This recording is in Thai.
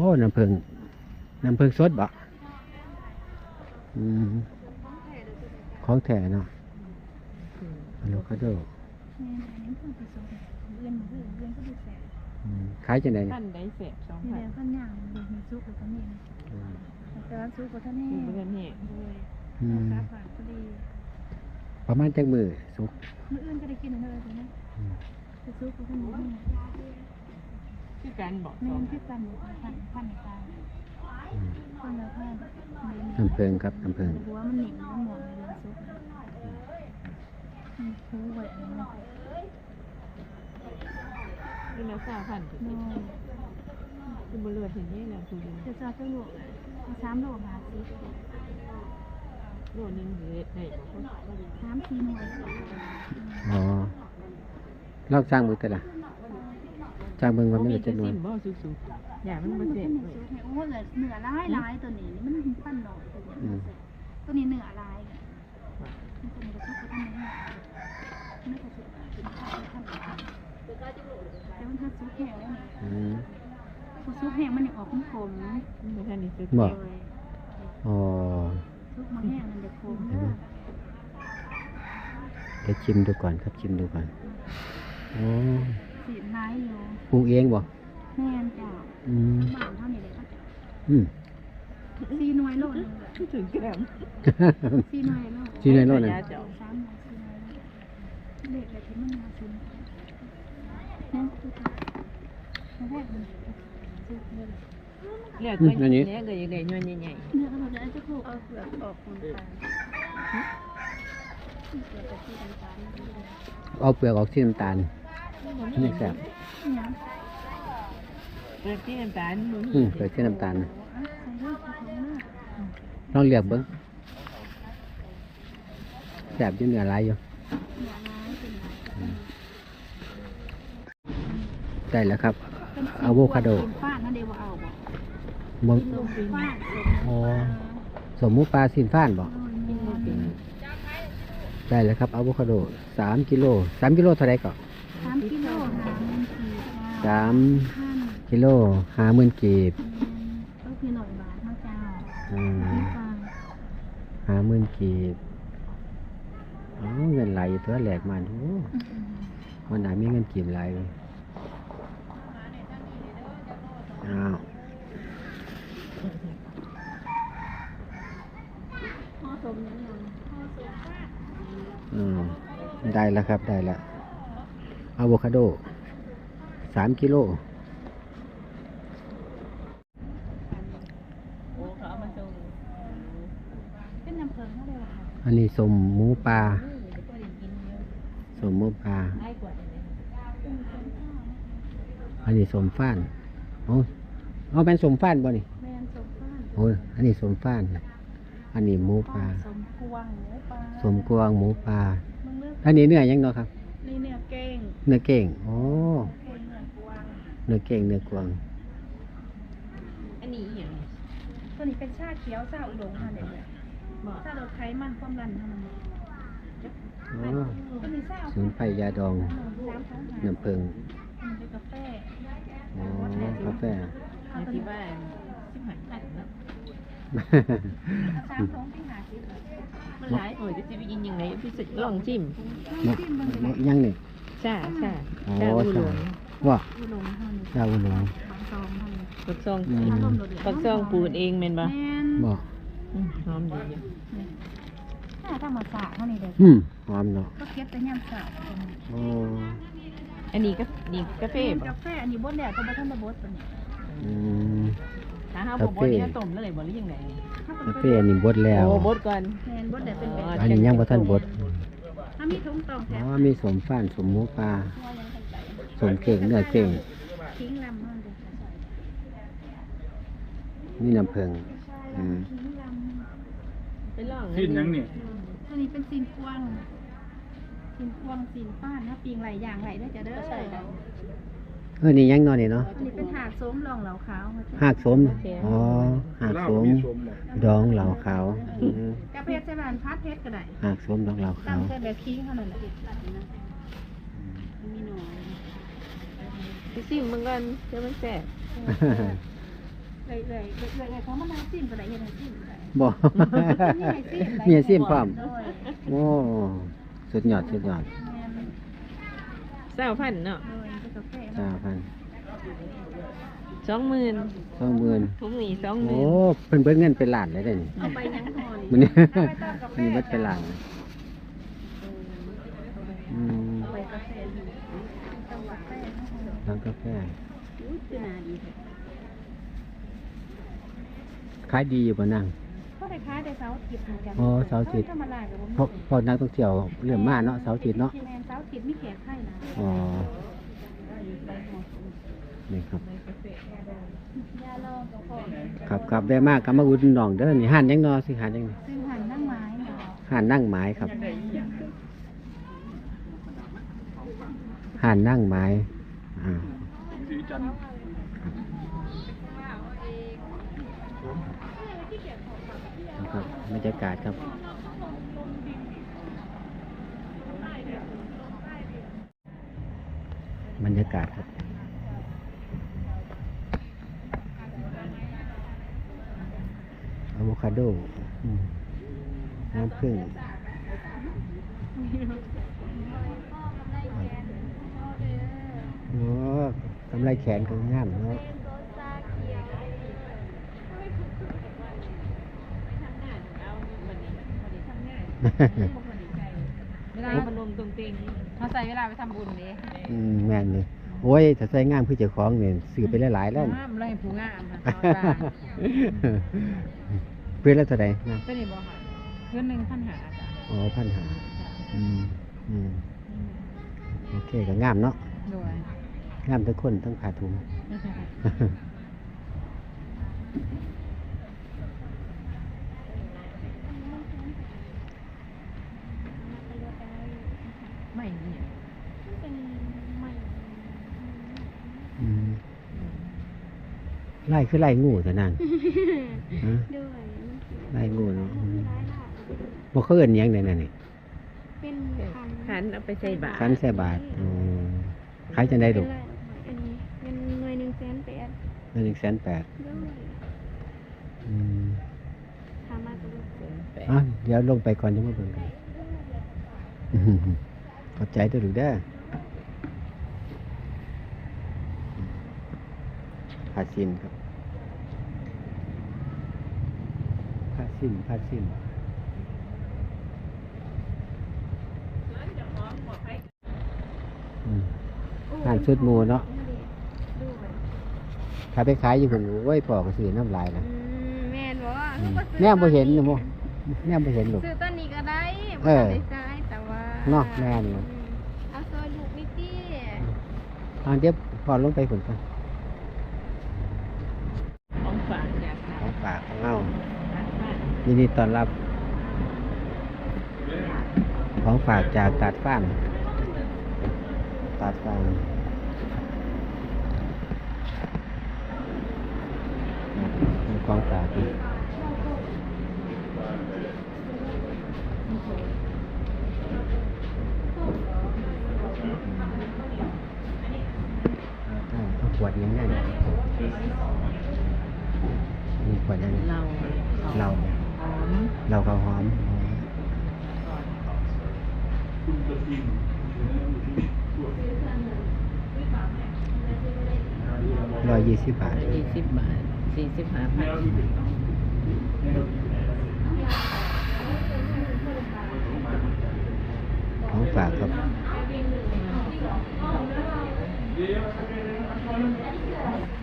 อ้น้ำผึ้งน้ำผึ้งสดบ่อืมของแท้เนาะอะโวคาโดแม่อันนี้เพิ่งไปส่งเรียนเพื่อนเรียนก็ดูแสบอืมขายจังไดเนี่ยท่านได้เสพสองนี่พัแหนละข้างย่างเด็กมีซุกกับข้างนี้อืมแต่ว่าซุกกับท่านนี่คือเพื่อนนี่เลยอืมราคาผ่านพอดีประมาณจักมือสุกมื้ออื่นก็ได้กินเลยตรงนี้อืมจะซุกกับท่านนี้ คือการบอกแม่สองนที่กันพันพันในตาอืมพันละพันน้ำผึ้งครับน้ำผึ้งหัวมันหนิมมันหมอนในเรือซุกมันคูไว้อันนี้คือแล้วสามพันคือน้อยคือบริเวณที่นี่แหละคือจะจะจะโลสามโลหาสิโลนึงหรือได้บอกว่าสามสี่หน่วยอ๋อลอกสร้างมือแต่ละ สร้างเบิ่งว่ามันจะนวลซิมบ่สุกๆอย่ามันบ่เสพโอ้เหลือเหนือร้ายร้ายตัวนี้นี่มันปั้นหน่อยตัวนี้ตัวนี้เหนือร้ายมันตัวนี้ก็ทุกข์ก็ทำไม่ได้ไม่ก็สุดเป็นข้าทำแต่มันถ้าซุปแห้งแล้วอืมพอซุปแห้งมันยังออกขมขมมันบ่นได้สุกบ่เลยอ๋อซุปมันแห้งมันจะขมเดี๋ยวชิมดูก่อนครับชิมดูก่อนอ๋อ สีร้ายอยู่ปรุงเองบ่แม่นจ้ะอืมบ้านเท่านี้เลยก็จะอืมซีหน่วยโลดถึงแกรมซีหน่วยโลดที่ในโลกนั้นสามหน่วยซีหน่วยเด็กอะไรที่มันมาซื้อนั่นคือตัวแรกมันซุปเลยเรียกตัวนี้เนี่ยก็ยังได้ย้อนใหญ่เนื้อเราจะจะถูกเอาเปลือกออกคนตาเปลือกกับที่น้ำตาลเอาเปลือกออกที่น้ำตาล นี่แซ่บเนี่ยๆเปิดที่น้ำตาลมันอืมเปลือกที่น้ำตาลใส่ลูกกระทงหน้าลองเลือกเบิ้งแซ่บอยู่เนื้อหลายอยู่อย่าร้ายเป็นไรได้แล้วครับอะโวคาโดป้านั่นเดียวเอาบ่บ่ลงป้าอ๋อสมมุติปลาสินฟ้านบ่กินบ่เป็นได้แล้วครับอะโวคาโดสามกิโลสามกิโลเท่าไรก็ สามกิโลหาเงินสี่สามพันกิโลห้าหมื่นกีบก็คือหน่อยบาทเท่าเจ้าอืมไม่ฟังห้าหมื่นกีบอ๋อเงินไหลตัวแหลกมันโอ้วันไหนมีเงินกีบไหลเลยอ้าวพ่อสมยังยังพ่อสมป้าอืมได้แล้วครับได้แล้ว อะโวคาโดสามกิโลโอ้เขาเอามาส่งเป็นน้ำเพลิงเท่าไหร่วะคะอันนี้สมหมูปลานี่ก็ได้กินเยอะสมหมูปลาง่ายกว่าเลยอันนี้สมฟ้านโอ้เอาเป็นสมฟ้านบ่นี่แมนสมป้านโอ้ยอันนี้สมฟ้านอันนี้หมูปลาสมกวางหมูปลาสมกวางหมูปลามึงเลือกอันนี้เนื้อยังเนาะครับ นี่เนี่ยเก่งเนื้อเก่งโอ้เก่งเหมือนกวางเนื้อเก่งเนื้อกวาง อันนี้อย่างตัวนี้เป็นชาเขียวชาอุดงค่ะเด็กเนี่ยบอกชาลดไขมันความดันเท่านั้นโอ้ตัวนี้ชาสมุนไพรยาดองน้ำท้องหาน้ำผึ้งมันเป็นกาแฟโอ้กาแฟในที่บ้านชิบหายขันนะสามท้องที่หาสิบมัน หลายโอ้ยจะไปกินยังไงพี่สึกลองจิ้มมะมะยังนี่จ้าจ้าโอ้จ้าอูหลจ้างว่าอุดงเท่านี้จ้าอุหลงบางซองเท่านี้ปักซองอืมปักซองปูดเองแม่นบ่แม่นบอกอืมหอมดีอยู่ถ้าธรรมศาสตร์เท่านี้เด็กอืมหอมเนาะก็เก็บแต่ย่ำสาดโอ้อันนี้ก็นี่กาแฟบ่กาแฟอันนี้บดแล้วก็บ่ทันได้บดตัวนี้อืม ถ้าเฮาบ่บ่นี่ต้มแล้วเลยบ่หรือยังไงกาแฟอันนี้บดแล้วโอ้บดก่อนแมนบดแล้วเป็นแบบอันนี้ยังบ่ทันบดถ้ามีถุงตองอ๋แถอมมีสมฟ้านสมหมูปลาว่ายังใส่สมเก่งเนื้อเก่งทิ้งลำมันเด็กนี่น้ำผึ้งอืมทิ้งลไปลองสิ้นยังนี่ำตัวนี้เป็นซีนกวางซีนกวางซีนป้านนะปิงหลายอย่างหลายได้อจะเด้อ เออนี่ยังนอนนี่เนาะอันนี้เป็นหาดโสมรองเหลาขาวค่ะหากสมอ๋อหากเหล้าสมมีสมบ่ดองเหล่าขาวอืมกาแฟใส่บานพัดเพชรก็ได้หากสมดองเหล่าตั้ขางวแต่แบบคิงเท่านั้นแหละมีหน่อยไปซิมมันก่อนเดี๋ยวมันแซ่บเลยเลยเลยเลยเขามานาซิมก็ได้ยังไงซิมก็ได้บ่มีอาชีพพร้อมโดยโอ้สุดยอดสุดยอดแม่นเศร้าพันเนาะโดย เป็นกาแฟจ้าเนาะพันสองหมื่นสองหมื่นถุงนี้สองหโอ้มื่นเพิ่นเบิดเงินเป็นล้านเลยเด้นี่เอาไปยังพอมันนี่นี่เอาไปต้มกาแฟมันนี่เบิดเป็นล้านอืมเอาไปกาแฟอยู่ต้มกาแฟเนาะร้านกาแฟอุ้ยคือนาดีแท้ขายดีอยู่บ่นั่งก็ได้ค้ายได้เสาร์อาทิตย์เหมือนกันอ๋อเสาร์อาทิตย์ ธรรมดากับผมเพราะเพอนักท่องเที่ยวเริ่มมาเนาะเสาร์อาทิตย์เนาะ แมนเสาร์อาทิตย์มีแขกไข่นะอ๋อ นี่ครับยาลองกับพ่อครับครับได้มากก็มาอุดหนุนน้องเด้อนี่ห่านยังนอสิห่านยังนี่ซื้อหันนั่งไม้เนาะห่านนั่งไม้ครับห่านนั่งไม้อ่าครับบรรยากาศครับ บรรยากาศครับอะโวคาโดอืมน้ำผึ้งโอ้กำไรแขนก็งามเนาะเวลา พนมตรงเต็งมาใส่เวลาไปทำบุญเด้อืมแม่นเลยโอ้ยถ้าใส่งามคือเจ้าของเนี่ยซื้อไปหลายๆแล้วนี่งามเลยผู้งามค่ะเพื่อนแล้วเท่าไหร่นะตัวนี้บ่ค่ะเพื่อนหนึ่งพันหาจ้ะอ๋อพันหาอืมอืมโอเคก็งามเนาะโดยงามทั้งคนทั้งขาทุงไม่เนี่ย เป็นใหม่ อืม ไล่คือไล่งูแต่นั่นฮะด้วยไล่งูเนาะอืมร้ายหลายบ่เขาเอิ้นหยังได้นั่นนี่เป็นคันขันเอาไปใส่บาตรคันแส่บาทอ๋อขายจังได๋ลูกอันนี้เงินหน่วยหนึ่งแสนแปด1,800,000ด้วยอืมทำมาตัวลูกเสือแปดอะเดี๋ยวลงไปก่อนจะมาเบิ่งกันอื้อหือขอบใจเด้อลูกเด้อผ้าสิ้นครับผ้าสิ้นผ้าสิ้นอืมงานชุดหมู่เนาะด้วยถ้าไปขายอยู่คนโอ้ยพ่อก็ซื้อน้ำลายนะอืมแม่นบอกว่าอืมก็ซื้อแน่บ่เห็นนะโมแน่บ่เห็นลูกซื้อต้นนี้ก็ได้เอบ่อได้ใช้แต่ว่าเนาะแม่นอืเนาะมเอาซอยลูกนิดเดียวตอนเดี๋ยวพอลงไปฝนกัน ของฝากจาก ของฝากของเงาทางบ้านยินดีต้อนรับ ของฝากจากตัดฟ้านตัดฟ้านมีของฝากอีกเอาเอาขวดยังไงมีข วดยังไงเราเราหอมเราก็หอมร้อยยี่สิบบาทยี่สิบบาทสี่สิบห้าพันของฝากครับเ